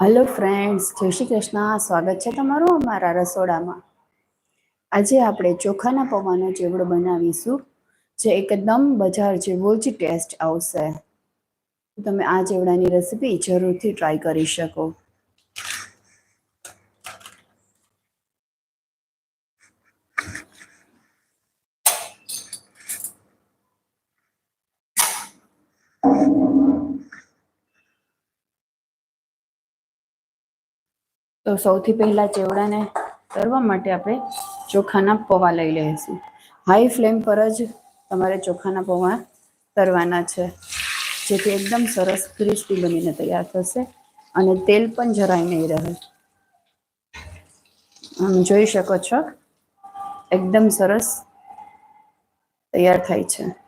Hello friends જય શ્રી કૃષ્ણ. સ્વાગત છે તમારું અમારા રસોડામાં. આજે આપણે ચોખાના પૌવાનો ચેવડો બનાવીશું, જે એકદમ બજાર જેવો જ ટેસ્ટ આવશે. તમે આ ચેવડાની રેસીપી જરૂરથી ટ્રાય કરી શકો. તો સૌથી પહેલાં ચેવડાને તરવા માટે આપણે ચોખાના પૌવા લઈ લઈશું. હાઈ ફ્લેમ પર જ તમારે ચોખાના પૌવા તરવાના છે. જેથી એકદમ સરસ ક્રિસ્પી બનીને તૈયાર થશે અને તેલ પણ જરાય નહીં રહે. આમ જોઈ શકો છો? એકદમ સરસ તૈયાર થાય છે.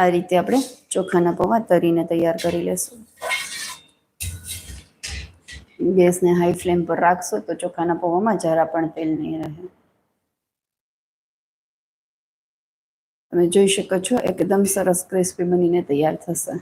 આ રીતે આપણે ચોખાના પૌવા તરીને તૈયાર કરી લેશું. ગેસને હાઈ ફ્લેમ પર રાખશો તો ચોખાના પૌવામાં જરા પણ તેલ નહીં રહે. તમે જોઈ શકો છો, એકદમ સરસ ક્રિસ્પી બનીને તૈયાર થશે.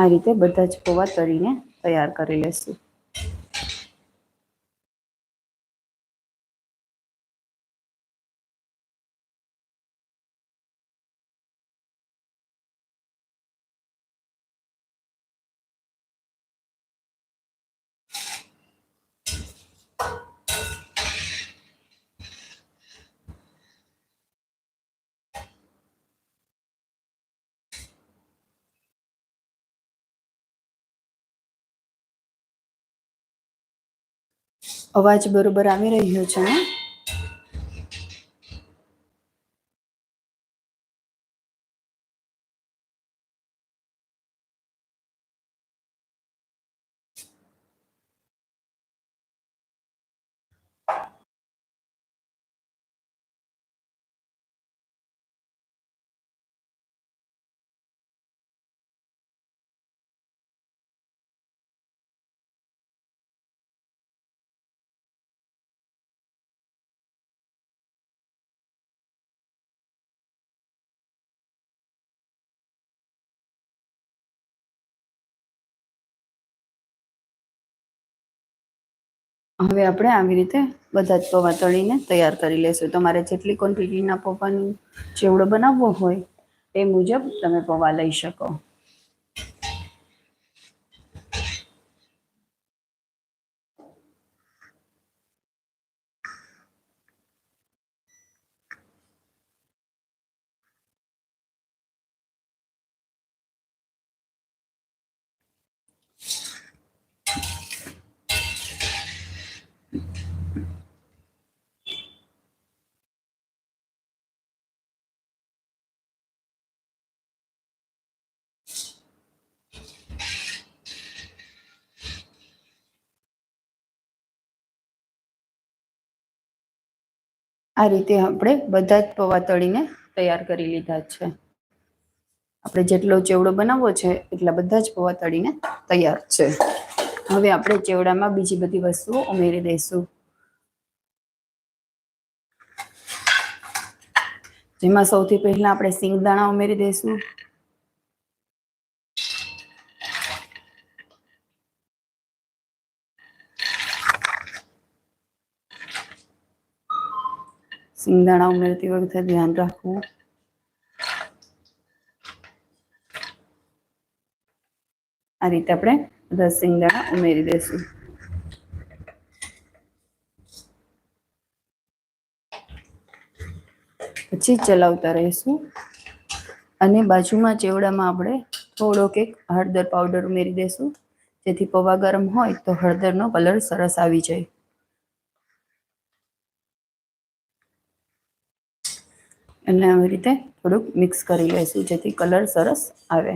આ રીતે બધા જ પૌવા તળીને તૈયાર કરી લેશું. અવાજ બરોબર આવી રહ્યો છે ને હવે આપણે આવી રીતે બધા જ પૌવા તળીને તૈયાર કરી લેશું. તમારે જેટલી ક્વોન્ટિટીના પૌવાનું ચેવડો બનાવવો હોય એ મુજબ તમે પૌવા લઈ શકો. આ રીતે આપણે બધા જ પૌવા તળીને તૈયાર કરી લીધા છે. આપણે જેટલો ચેવડો બનાવવો છે, એટલા બધા જ પૌવા તળીને તૈયાર છે. હવે આપણે ચેવડામાં બીજી બધી વસ્તુઓ ઉમેરી દઈશું. જેમાં સૌથી પહેલા આપણે સિંગદાણા ઉમેરી દઈશું. સિંગદાણા ઉમેરતી વખતે ધ્યાન રાખવું. આ રીતે આપણે બધા સિંગદાણા ઉમેરી દઈશું પછી ચલાવતા રહીશું. અને બાજુમાં ચેવડામાં આપણે થોડોક એક હળદર પાવડર ઉમેરી દઈશું જેથી પૌવા ગરમ હોય તો હળદરનો કલર સરસ આવી જાય. અને આવી રીતે થોડુંક મિક્સ કરી લઈશું, જેથી કલર સરસ આવે.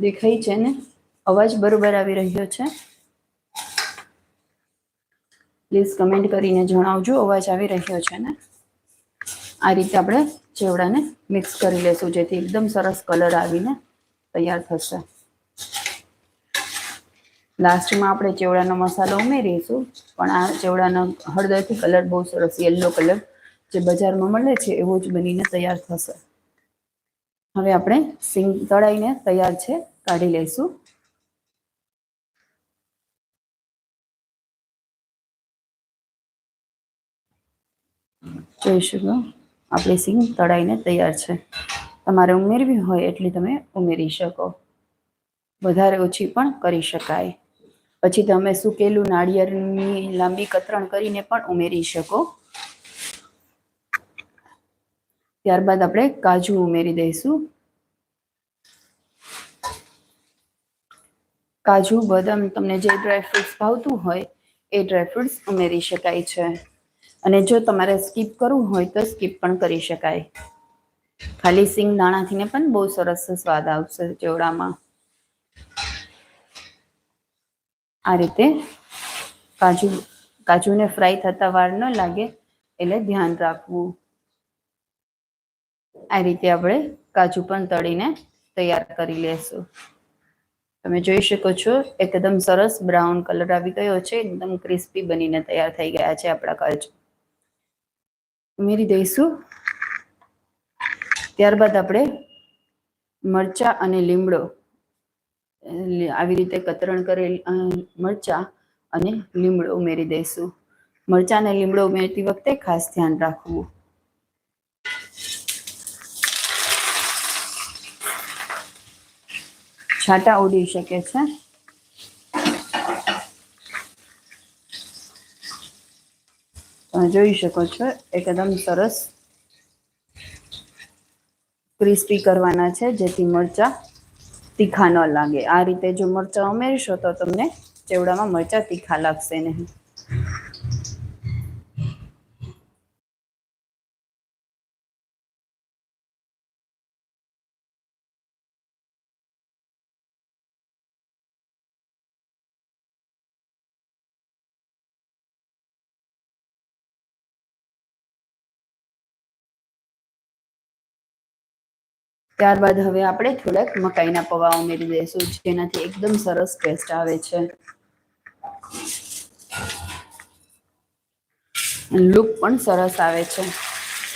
દેખાય છે ને? અવાજ બરોબર આવી રહ્યો છે? પ્લીઝ કમેન્ટ કરીને જણાવજો, અવાજ આવી રહ્યો છે ને? આ રીતે આપણે ચેવડાને મિક્સ કરી લેશું જેથી એકદમ સરસ કલર આવીને તૈયાર થશે. લાસ્ટમાં આપણે ચેવડાનો મસાલો ઉમેરીશું, પણ આ ચેવડાનો હળદરથી કલર બહુ સરસ યલો કલર જે બજારમાં મળે છે, એવો જ બનીને તૈયાર થશે. હવે આપણે સિંગ તળાઈને તૈયાર છે, કાઢી લઈશું. જોઈ શકો, આપણી સિંગ તળાઈને તૈયાર છે. તમારે ઉમેરવી હોય એટલી તમે ઉમેરી શકો. વધારે ઓછી પણ કરી શકાય. પછી તમે સુકેલું નાળિયેરની લાંબી કતરણ કરીને પણ ઉમેરી શકો. ત્યારબાદ આપણે કાજુ ઉમેરી દઈશું. કાજુ, બદામ તમને જે ડ્રાયફ્રૂટ્સ ભાવતું હોય એ ડ્રાયફ્રૂટ્સ ઉમેરી શકાય છે. અને જો તમારે સ્કીપ કરવું હોય તો સ્કીપ પણ કરી શકાય. ખાલી સિંગ દાણાથીને પણ બહુ સરસ સ્વાદ આવશે ચેવડામાં. આ રીતે કાજુ, કાજુને ફ્રાય થતા વાર ન લાગે એટલે ધ્યાન રાખવું. આ રીતે આપણે કાજુ પણ તળીને તૈયાર કરી લેશું. તમે જોઈ શકો છો, એકદમ સરસ બ્રાઉન કલર આવી ગયો છે, એકદમ ક્રિસ્પી બનીને તૈયાર થઈ ગયા છે આપણા કાજુ. ઉમેરી દઈશું. ત્યારબાદ આપણે મરચા અને લીમડો આવી રીતે કતરણ કરેલ મરચા અને લીમડો ઉમેરી દઈશું. મરચા અને લીમડો ઉમેરતી વખતે ખાસ ધ્યાન રાખવું. છાંટા ઉડી શકે છે. તમે જોઈ શકો છો, એકદમ સરસ ક્રિસ્પી કરવાના છે, જેથી મરચા તીખા ન લાગે. આ રીતે જો મરચા ઉમેરશો તો તમને ચેવડામાં મરચા તીખા લાગશે નહીં. ત્યારબાદ હવે આપણે થોડાક મકાઈના પૌવા ઉમેરી દઈશું, જેનાથી એકદમ સરસ ટેસ્ટ આવે છે. લુક પણ સરસ આવે છે.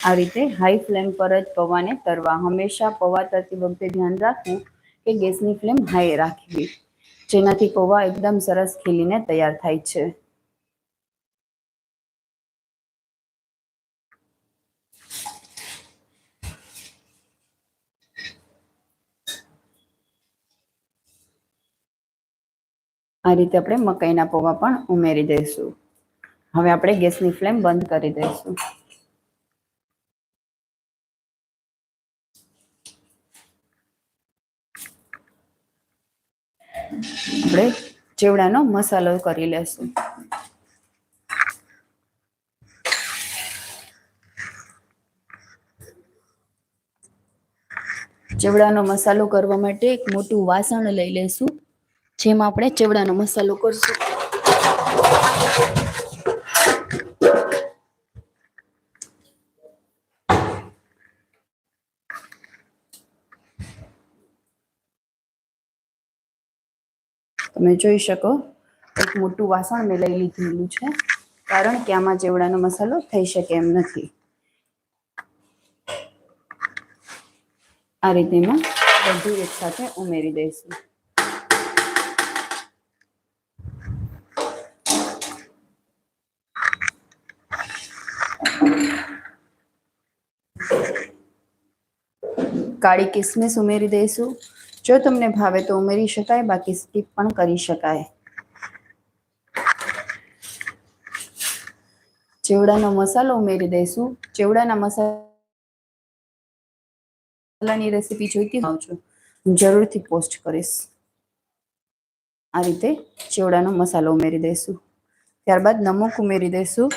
આ રીતે હાઈ ફ્લેમ પર જ પૌવાને તરવા. હંમેશા પૌવા તરતી વખતે ધ્યાન રાખવું કે ગેસની ફ્લેમ હાઈ રાખવી. જેનાથી પૌવા એકદમ સરસ ખીલીને તૈયાર થાય છે. આ રીતે આપણે મકાઈના પૌવા પણ ઉમેરી દઈશું. હવે આપણે ગેસની ફ્લેમ બંધ કરી દઈશું. આપણે ચેવડાનો મસાલો કરી લેશું. ચેવડાનો મસાલો કરવા માટે એક મોટું વાસણ લઈ લેશું. જેમાં આપણે ચેવડાનો મસાલો કરશું. તમે જોઈ શકો, એક મોટું વાસણ મેં લઈ લીધેલું છે, કારણ કે આમાં ચેવડાનો મસાલો થઈ શકે એમ નથી. આ રીતે એમાં બધું એકસાથે ઉમેરી દઈશું. કાળી કિસમિસ ઉમેરી દઈશું. જો તમને ભાવે તો ઉમેરી શકાય, બાકી સ્કીપ પણ કરી શકાય. ચેવડાનો મસાલો ઉમેરી દઈશું. ચેવડાના મસાલાની રેસીપી જોઈતી હોઉં છું. હું જરૂરથી પોસ્ટ કરીશ. આ રીતે ચેવડાનો મસાલો ઉમેરી દઈશું. ત્યારબાદ નમક ઉમેરી દઈશું.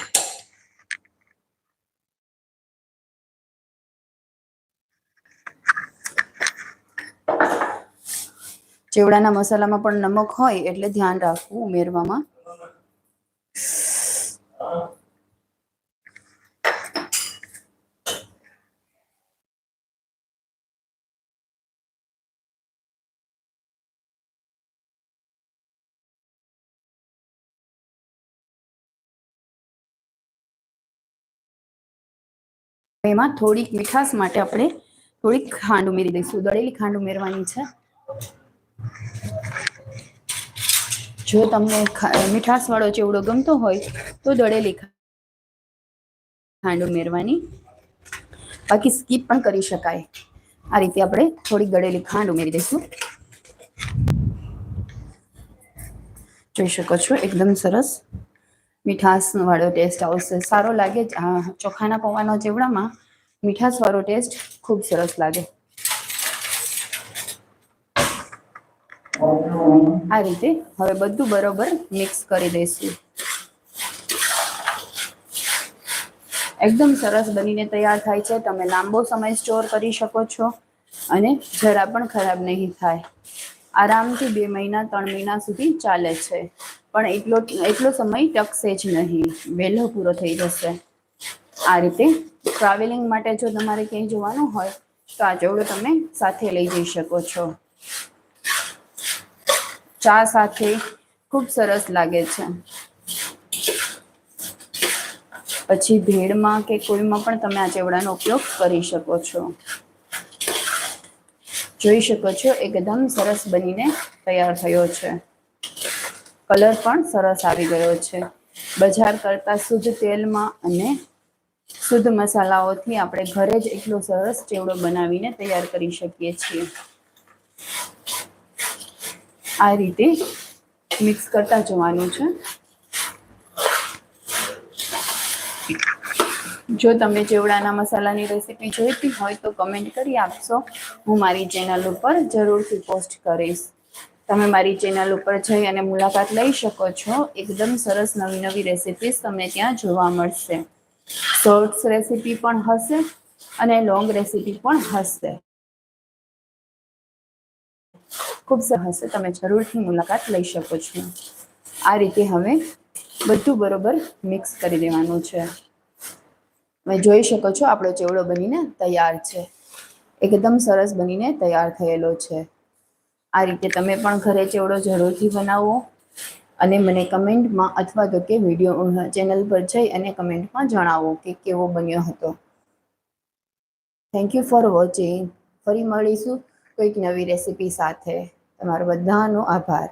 ચેવડાના મસાલામાં પણ નમક હોય એટલે ધ્યાન રાખવું ઉમેરવામાં. એમાં થોડીક મીઠાશ માટે આપણે થોડીક ખાંડ ઉમેરી દઈશું. દળેલી ખાંડ ઉમેરવાની છે. જો તમને મીઠાશવાળો ચેવડો ગમતો હોય, તો દળેલી ખાંડ ઉમેરવાની. બાકી સ્કીપ પણ કરી શકાય. આ રીતે આપણે થોડીક દળેલી ખાંડ ઉમેરી દઈશું. જોઈ શકો છો, એકદમ સરસ. મીઠાશ વાળો ટેસ્ટ આવશે. સારો લાગે ચોખાના પૌવાનો ચેવડામાં મીઠાશવાળો ટેસ્ટ ખૂબ સરસ લાગે. આ રીતે હવે બધું બરોબર મિક્સ કરી દઈશું. એકદમ સરસ બનીને તૈયાર થાય છે. તમે લાંબો સમય સ્ટોર કરી શકો છો અને જરા પણ ખરાબ નહીં થાય. આરામથી બે મહિના, ત્રણ મહિના સુધી ચાલે છે. પણ એટલો એટલો સમય ટકશે જ નહીં. વહેલો પૂરો થઈ જશે. આ રીતે ટ્રાવેલિંગ માટે જો તમારે ક્યાંય જવાનું હોય તો આ ચેવડો તમે સાથે લઈ જઈ શકો છો. ચા સાથે ખૂબ સરસ લાગે છે. પછી ભેળમાં કે કોઈમાં પણ તમે આ ચેવડાનો ઉપયોગ કરી શકો છો. જોઈ શકો છો, એકદમ સરસ બનીને તૈયાર થયો છે. કલર પણ સરસ આવી ગયો છે. બજાર કરતાં શુદ્ધ તેલમાં અને શુદ્ધ મસાલાઓથી આપણે ઘરે જ એટલો સરસ ચેવડો બનાવીને તૈયાર કરી શકીએ છીએ. આ રીતે મિક્સ કરતા જવાનું છે. જો તમને ચેવડાના મસાલાની રેસીપી જોઈતી હોય તો કમેન્ટ કરી આપશો. હું મારી ચેનલ ઉપર જરૂરથી પોસ્ટ કરીશ. તમે મારી ચેનલ ઉપર જઈ અને મુલાકાત લઈ શકો છો. એકદમ સરસ નવી નવી રેસીપીસ તમને ત્યાં જોવા મળશે. શોર્ટ્સ રેસીપી પણ હશે અને લોંગ રેસીપી પણ હશે. ખૂબ હશે. તમે જરૂરથી મુલાકાત લઈ શકો છો. આ રીતે હવે બધું બરોબર મિક્સ કરી દેવાનું છે. તમે જોઈ શકો છો, આપણો ચેવડો બનીને તૈયાર છે. એકદમ સરસ બનીને તૈયાર થયેલો છે. આ રીતે તમે પણ ઘરે ચેવડો જરૂરથી બનાવો અને મને કમેન્ટમાં અથવા તો કે વીડિયો ચેનલ પર જઈ અને કમેન્ટમાં જણાવો કે કેવો બન્યો હતો. થેન્ક યુ ફોર વોચિંગ ફરી મળીશું કોઈક નવી રેસીપી સાથે. તમારો બધાનો આભાર.